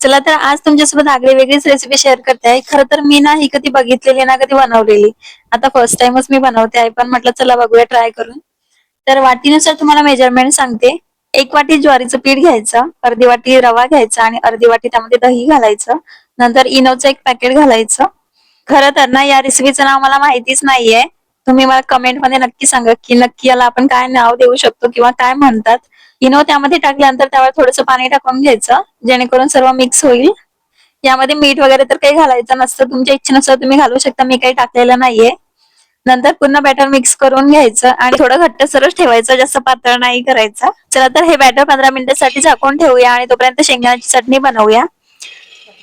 चला तर आज तुमच्यासोबत आगळी वेगळीच रेसिपी शेअर करते. आहे खरं तर मी नाही कधी बघितलेली ना कधी बनवलेली. आता फर्स्ट टाइमच मी बनवते आहे पण म्हटलं चला बघूया ट्राय करून. तर वाटीनुसार तुम्हाला मेजरमेंट सांगते. एक वाटी ज्वारीचं पीठ घ्यायचं अर्धी वाटी रवा घ्यायचा आणि अर्धी वाटी त्यामध्ये दही घालायचं. नंतर इनोचं एक पॅकेट घालायचं. खरं तर ना या रेसिपीचं नाव मला माहितीच नाहीये. तुम्ही मला कमेंटमध्ये नक्की सांगा की नक्की याला आपण काय नाव देऊ शकतो किंवा काय म्हणतात. इनो त्यामध्ये टाकल्यानंतर त्यावर थोडंसं पाणी टाकून घ्यायचं जेणेकरून सर्व मिक्स होईल. यामध्ये मीठ वगैरे तर काही घालायचं नसतं. तुमच्या इच्छेनुसार तुम्ही घालू शकता. मी काही टाकलेलं नाहीये. नंतर पुन्हा बॅटर मिक्स करून घ्यायचं आणि थोडं घट्ट सरस ठेवायचं. जास्त पातळ नाही करायचं. चला तर हे बॅटर पंधरा मिनिटासाठी झाकून ठेवूया आणि तोपर्यंत शेंगदाण्याची चटणी बनवूया.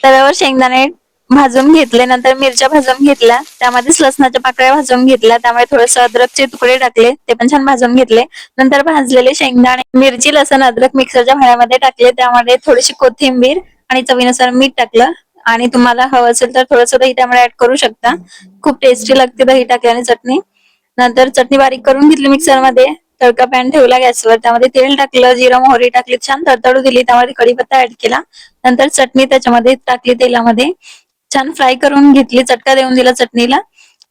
तव्यावर शेंगदाणे भाजून घेतले नंतर मिरच्या भाजून घेतल्या. त्यामध्येच लसणाच्या पाकळ्या भाजून घेतल्या. त्यामुळे थोडस अद्रकचे तुकडे टाकले. ते पण छान भाजून घेतले. नंतर भाजलेले शेंगदाणे मिरची लसण अद्रक मिक्सरच्या भांड्यामध्ये टाकले. त्यामध्ये थोडीशी कोथिंबीर आणि चवीनुसार मीठ टाकलं. आणि तुम्हाला हवं असेल तर थोडंसं दही त्यामुळे ऍड करू शकता. खूप टेस्टी लागते दही टाकल्याने चटणी. नंतर चटणी बारीक करून घेतली मिक्सरमध्ये. तडका पॅन ठेवला गॅसवर. त्यामध्ये तेल टाकलं जिरं मोहरी टाकली छान. तडतडू दिली. त्यामध्ये कढीपत्ता ऍड केला. नंतर चटणी त्याच्यामध्ये टाकली तेलामध्ये. छान फ्राय करून घेतली चटका देऊन दिला चटणीला.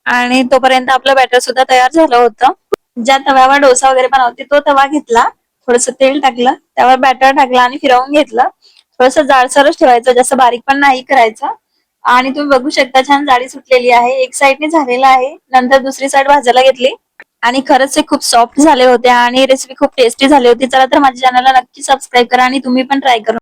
आणि तोपर्यंत आपलं बॅटर सुद्धा तयार झालं होतं. ज्या तव्यावर डोसा वगैरे बनवते तो तवा घेतला. थोडस तेल टाकलं. त्यावर बॅटर टाकलं आणि फिरवून घेतलं. थोडस जाडसरच ठेवायचं जास्त बारीक पण नाही करायचं. आणि तुम्ही बघू शकता छान जाडी सुटलेली आहे. एक साईडने झालेला आहे. नंतर दुसरी साईड भाजायला घेतली. आणि खरंच हे खूप सॉफ्ट झाले होते आणि रेसिपी खूप टेस्टी झाली होती. चला तर माझ्या चॅनलला नक्की सबस्क्राईब करा आणि तुम्ही पण ट्राय करा